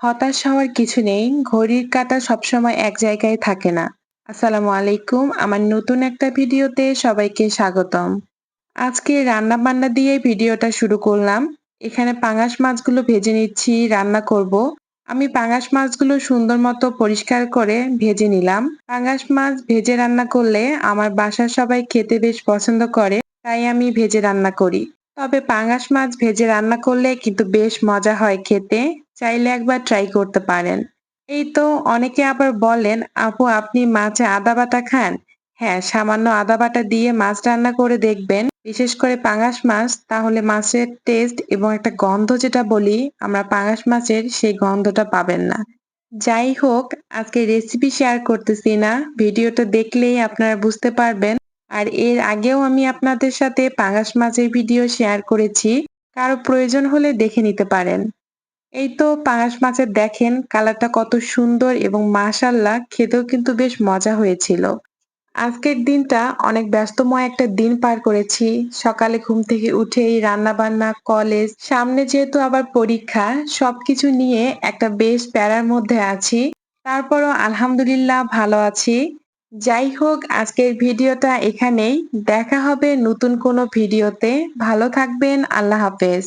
হতাশ হওয়ার কিছু নেই, ঘড়ির কাঁটা সবসময় এক জায়গায় থাকে না। আসসালামু আলাইকুম, আমার নতুন একটা ভিডিওতে সবাইকে স্বাগতম। আজকে রান্না বান্না দিয়ে ভিডিওটা শুরু করলাম। এখানে পাঙাশ মাছগুলো ভেজে নিচ্ছি, রান্না করব। আমি পাঙাশ মাছগুলো সুন্দর মতো পরিষ্কার করে ভেজে নিলাম। পাঙাশ মাছ ভেজে রান্না করলে আমার বাসার সবাই খেতে বেশ পছন্দ করে, তাই আমি ভেজে রান্না করি। তবে পাঙাশ মাছ ভেজে রান্না করলে কিন্তু বেশ মজা হয় খেতে। চাইলে একবার ট্রাই করতে পারেন। এই তো অনেকে আবার বলেন, আপু, আপনি মাছে আদা বাটা খান? হ্যাঁ সামান্য আদা বাটা দিয়ে মাছ রান্না করে দেখবেন। বিশেষ করে পাঙাশ মাছ, তাহলে মাছের টেস্ট এবং একটা গন্ধ যেটা বলি, আমরা পাঙাশ মাছের সেই গন্ধটা পাবেন না। যাই হোক, আজকে রেসিপি শেয়ার করতেছি না। ভিডিওটা দেখলেই আপনারা বুঝতে পারবেন। আর এর আগেও আমি আপনাদের সাথে পাঙাশ মাছের ভিডিও শেয়ার করেছি। কারও প্রয়োজন হলে দেখে নিতে পারেন। এই তো পাঙাশ মাছের দেখেন, কালারটা কত সুন্দর এবং মাশাল্লাহ, খেতেও কিন্তু বেশ মজা হয়েছিল। আজকের দিনটা অনেক ব্যস্তময় একটা দিন পার করেছি। সকালে ঘুম থেকে উঠেই রান্না বান্না কলেজ, সামনে যেহেতু আবার পরীক্ষা, সবকিছু নিয়ে একটা বেশ প্যারার মধ্যে আছি। তারপরও আলহামদুলিল্লাহ ভালো আছি। যাই হোক, আজকের ভিডিওটা এখানেই। দেখা হবে নতুন কোনো ভিডিওতে। ভালো থাকবেন, আল্লাহ হাফেজ।